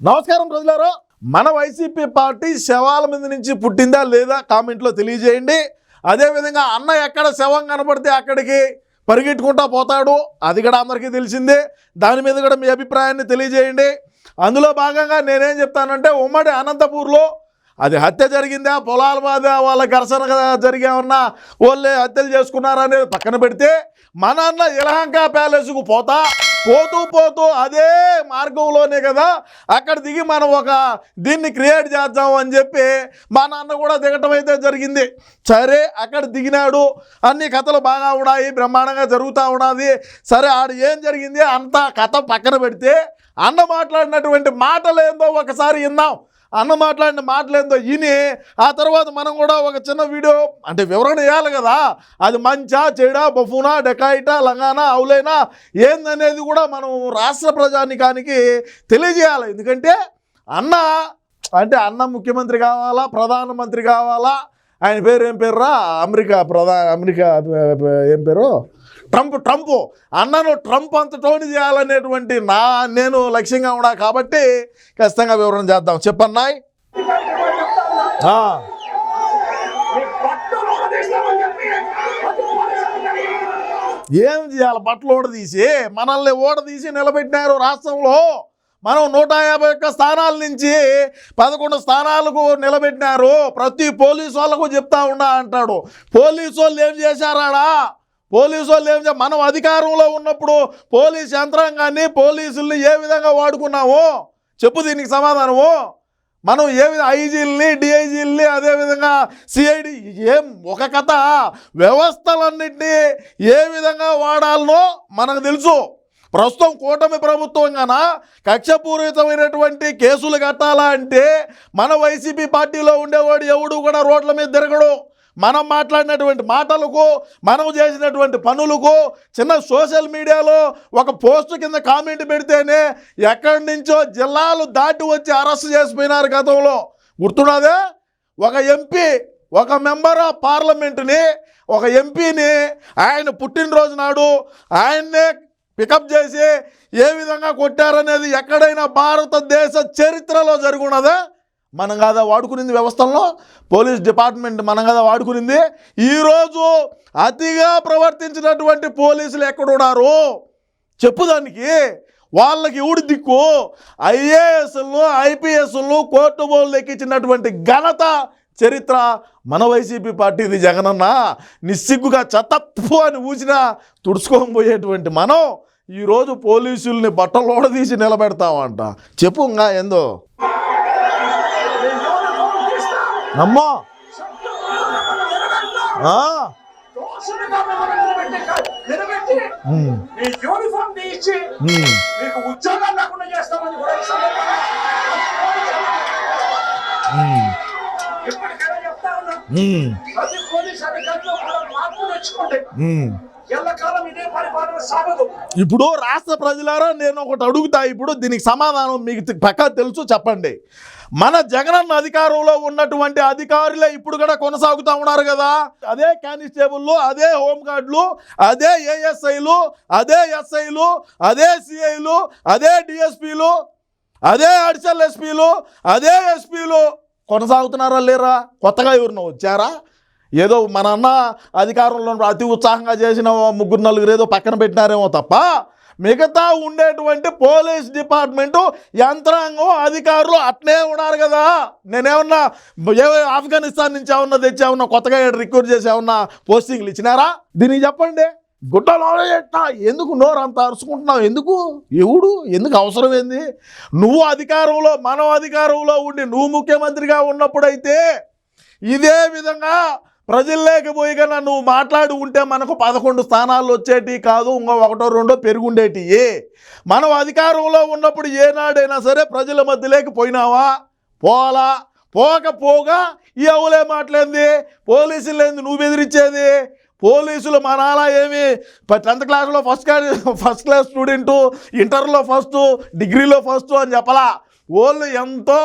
నమస్కారం ప్రజలారా. మన వైసీపీ పార్టీ శవాల మీద నుంచి పుట్టిందా లేదా కామెంట్లో తెలియజేయండి. అదేవిధంగా అన్న ఎక్కడ శవం కనపడితే అక్కడికి పరిగెట్టుకుంటా పోతాడు. అది కూడా అందరికీ తెలిసిందే. దాని మీద కూడా మీ అభిప్రాయాన్ని తెలియజేయండి. అందులో భాగంగా నేనేం చెప్తానంటే ఉమ్మడి అనంతపూర్లో అది హత్య జరిగిందా పొలాల బాధ వాళ్ళ ఘర్షణ జరిగేమన్నా వాళ్ళే హత్యలు చేసుకున్నారా అనేది పక్కన పెడితే మన అన్న ఇలహంక ప్యాలెస్కు పోతా పోతూ పోతూ అదే మార్గంలోనే కదా. అక్కడ దిగి మనం ఒక దీన్ని క్రియేట్ చేద్దాం అని చెప్పి మా నాన్న కూడా దిగటం అయితే జరిగింది. సరే అక్కడ దిగినాడు. అన్ని కథలు బాగా ఉన్నాయి బ్రహ్మాండంగా జరుగుతూ ఉన్నది. సరే ఆడు ఏం జరిగింది? అంత కథ పక్కన పెడితే అన్న మాట్లాడినటువంటి మాటలు ఏందో ఒకసారి విందాం. అన్న మాట్లాడిన మాటలేందో విని ఆ తర్వాత మనం కూడా ఒక చిన్న వీడియో అంటే వివరణ వేయాలి కదా. అది మంచా చెడా బఫూనా డెకాయిటా లంగానా అవులైనా ఏందనేది కూడా మనం రాష్ట్ర ప్రజానికానికి తెలియజేయాలి. ఎందుకంటే అన్న అంటే అన్న ముఖ్యమంత్రి కావాలా ప్రధానమంత్రి కావాలా? ఆయన పేరు ఏం పేరురా? అమెరికా ప్రధా అమెరికా ఏం పేరు? Trump Trump. అన్నను ట్రంప్ అంత టోని చేయాలనేటువంటి నా నేను లక్ష్యంగా ఉన్నా కాబట్టి ఖచ్చితంగా వివరణ చేద్దాం. చెప్పన్నాయ్ ఏం చేయాలి? బట్టలు ఓడదీసి మనల్ని ఓడదీసి నిలబెట్టినారు రాష్ట్రంలో. మనం నూట యాభై ఒక్క స్థానాల నుంచి పదకొండు స్థానాలకు నిలబెట్టినారు. ప్రతి పోలీసు వాళ్ళకు చెప్తా ఉన్నా అంటాడు. పోలీసు వాళ్ళు ఏం చేశారాడా పోలీసు వాళ్ళు ఏం మనం అధికారంలో ఉన్నప్పుడు పోలీస్ యంత్రాంగాన్ని పోలీసుల్ని ఏ విధంగా వాడుకున్నాము? చెప్పు దీనికి సమాధానము. మనం ఏ విధంగా ఐజీల్ని డిఐజీల్ని అదేవిధంగా సిఐడి ఏం ఒక కథ వ్యవస్థలన్నింటినీ ఏ విధంగా వాడాలనో మనకు తెలుసు. ప్రస్తుతం కూటమి ప్రభుత్వం గన కక్షపూరితమైనటువంటి కేసులు కట్టాలా అంటే మన వైసీపీ పార్టీలో ఉండేవాడు ఎవడు కూడా రోడ్ల మీద తిరగడు. మనం మాట్లాడినటువంటి మాటలకు మనం చేసినటువంటి పనులకు చిన్న సోషల్ మీడియాలో ఒక పోస్ట్ కింద కామెంట్ పెడితేనే ఎక్కడి నుంచో జిల్లాలు దాటి వచ్చి అరెస్ట్ చేసిపోయినారు గతంలో. గుర్తున్నదే? ఒక ఎంపీ ఒక మెంబర్ ఆఫ్ పార్లమెంటుని ఒక ఎంపీని ఆయన పుట్టినరోజు నాడు ఆయన్నే పికప్ చేసి ఏ విధంగా కొట్టారనేది ఎక్కడైనా భారతదేశ చరిత్రలో జరుగున్నదా? మనం కదా వాడుకునింది వ్యవస్థల్లో? పోలీస్ డిపార్ట్మెంట్ మనం కదా వాడుకునింది? ఈరోజు అతిగా ప్రవర్తించినటువంటి పోలీసులు ఎక్కడున్నారు? చెప్పుదానికి వాళ్ళకి ఎవడు దిక్కు? ఐఏఎస్లు ఐపీఎస్లు కోర్టు బోర్లు ఎక్కించినటువంటి ఘనత చరిత్ర మన వైసీపీ పార్టీది జగనన్న. నిస్సిగ్గుగా చతప్పు అని ఊసినా తుడుచుకోకపోయేటువంటి మనం ఈరోజు పోలీసుల్ని బట్టలోడ తీసి నిలబెడతామంట. చెప్పు ఇంకా ఏందో ఉమ్, ఇప్పటికైనా చెప్తా ఉన్నా. ఎల్లకాలం ఇదే పరిపాలన సాగదు. ఇప్పుడు రాష్ట్ర ప్రజలారా నేను ఒకటి అడుగుతా. ఇప్పుడు దీనికి సమాధానం మీకు తె- పక్కా తెలుసు చెప్పండి. మన జగనన్న అధికారంలో ఉన్నటువంటి అధికారులే ఇప్పుడు కూడా కొనసాగుతూ ఉన్నారు కదా. అదే కానిస్టేబుల్లు అదే హోంగార్డులు అదే ఏఎస్ఐలు అదే ఎస్ఐలు అదే సిఐలు అదే డిఎస్పీలు అదే అడిషనల్ ఎస్పీలు అదే ఎస్పీలు. కొనసాగుతున్నారా లేరా? కొత్తగా ఎవరినో వచ్చారా? ఏదో మన అన్న అధికారంలో అతి ఉత్సాహంగా చేసిన ముగ్గురు నలుగురు ఏదో పక్కన పెట్టినారేమో తప్ప మిగతా ఉండేటువంటి పోలీస్ డిపార్ట్మెంటు యంత్రాంగం అధికారులు అట్నే ఉన్నారు కదా. నేనేమన్నా ఏ ఆఫ్ఘనిస్తాన్ నుంచి ఏమన్నా తెచ్చామన్నా కొత్తగా రిక్రూట్ చేసి ఏమన్నా పోస్టింగ్లు ఇచ్చినారా? దీనికి చెప్పండి. గుడ్డలో ఎట్టా ఎందుకు నోరు అంత అరుచుకుంటున్నావు? ఎందుకు? ఎవడు? ఎందుకు అవసరం ఏంది? నువ్వు అధికారంలో మనం అధికారంలో ఉండి నువ్వు ముఖ్యమంత్రిగా ఉన్నప్పుడైతే ఇదే విధంగా ప్రజల్లోకి పోయిగా నువ్వు మాట్లాడి ఉంటే మనకు పదకొండు స్థానాలు వచ్చేటి కాదు ఇంకో ఒకటో రెండో పెరుగుండేటి మనం అధికారంలో ఉన్నప్పుడు ఏనాడైనా సరే ప్రజల మధ్యలోకి పోయినావా? పోలా పోకపోగా ఈ అవులే మాటలేంది పోలీసులు ఏంది నువ్వు బెదిరించేది పోలీసులు మనాలా ఏమి? టెన్త్ క్లాస్లో first class first class student ఇంటర్లో ఫస్ట్ డిగ్రీలో ఫస్ట్ అని చెప్పలా. వాళ్ళు ఎంతో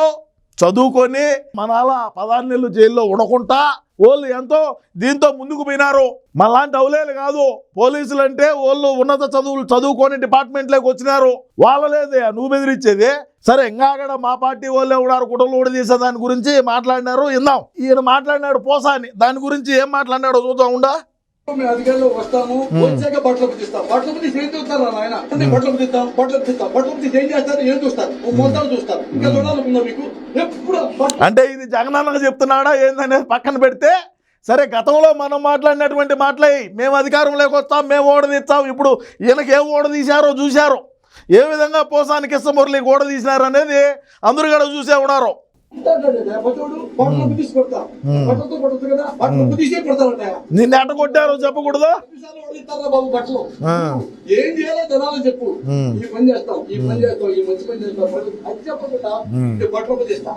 చదువుకొని మనాల పదహారు నెలలు జైల్లో ఉండకుండా వాళ్ళు ఎంతో దీంతో ముందుకు పోయినారు. మనలాంటి అవులేలు కాదు. పోలీసులు అంటే వాళ్ళు ఉన్నత చదువులు చదువుకొని డిపార్ట్మెంట్లోకి వచ్చినారు. వాళ్ళ లేదే నువ్వు బెదిరించేది. సరే ఇంకా అక్కడ మా పార్టీ వాళ్ళే ఉన్నారు కుటుంబం కూడా తీసే దాని గురించి మాట్లాడినారు. ఇందాం ఈయన మాట్లాడినాడు పోసాని. దాని గురించి ఏం మాట్లాడినాడో చూద్దాం ఉండా? మేము అధికారులు వస్తాము. వచ్చాక బట్టలు పుట్టిస్తాం బట్టలు పుట్టిస్తే ఏం చూస్తారు ఆయన అంటే బట్టలు పుట్టిస్తాం బట్టలు పుట్టిస్తాం బట్టలు పుట్టిస్తే ఏం చేస్తారు ఏం చూస్తారు? ఓ మొత్తాలు చూస్తారు. ఇంకా చూడాలనుకున్నా మీకు? ఎప్పుడు బట్టలు అంటే ఇది జగనన్నకు చెప్తున్నాడా ఏందనేది పక్కన పెడితే సరే గతంలో మనం మాట్లాడినటువంటి మాటలే మేము అధికారంలోకి వస్తాం మేము ఓడదీస్తాం ఇప్పుడు ఈయనకి ఏం ఓడదీశారో చూశారు. ఏ విధంగా పోసానికి ఇష్టమురళికి ఓడదీసినారు అనేది అందరూ కూడా చూసే ఉన్నారు. నిన్ను ఎట్ట కొట్టారో చెప్పకూడదు? బాబు బట్టలు? ఏం చేయాలో జనాలు చెప్పు. ఈ పని చేస్తాం ఈ పని చేస్తాం ఈ మంచి పని చేస్తాం అది చెప్పకుండా ఈ బట్టలు పుట్టిస్తా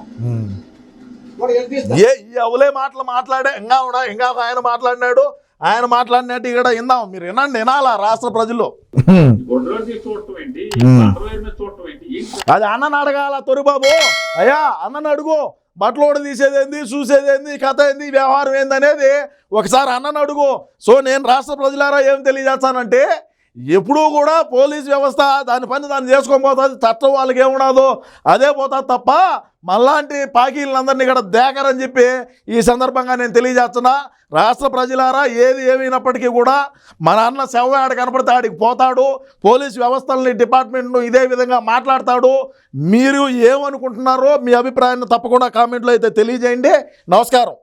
వాడు ఎంత తీస్తా? ఏ ఈ అవులే మాటలు మాట్లాడే ఇంకా కూడా ఇంకా ఆయన మాట్లాడినాడు. ఆయన మాట్లాడినట్టు ఇక్కడ విందాం మీరు వినండి వినాలా రాష్ట్ర ప్రజలు? అది అన్నను అడగాల తొరిబాబు అయ్యా అన్నను అడుగు. బట్టలు తీసేదేంది చూసేదేంది కథ ఏంది వ్యవహారం ఏందనేది ఒకసారి అన్నను అడుగు. సో నేను రాష్ట్ర ప్రజలారా ఏం తెలియజేస్తానంటే ఎప్పుడూ కూడా పోలీస్ వ్యవస్థ దాని పని దాన్ని చేసుకోకపోతుంది చట్టం వాళ్ళకి ఏముండదు అదే పోతుంది తప్ప మళ్ళాంటి పాకీలందరినీ ఇక్కడ దేకరని చెప్పి ఈ సందర్భంగా నేను తెలియజేస్తున్నా. రాష్ట్ర ప్రజలారా ఏది ఏమైనప్పటికీ కూడా మన అన్న శవ ఆడ కనపడితే ఆడికి పోతాడు. పోలీస్ వ్యవస్థల్ని డిపార్ట్మెంట్ను ఇదే విధంగా మాట్లాడతాడు. మీరు ఏమనుకుంటున్నారో మీ అభిప్రాయాన్ని తప్పకుండా కామెంట్లో అయితే తెలియజేయండి. నమస్కారం.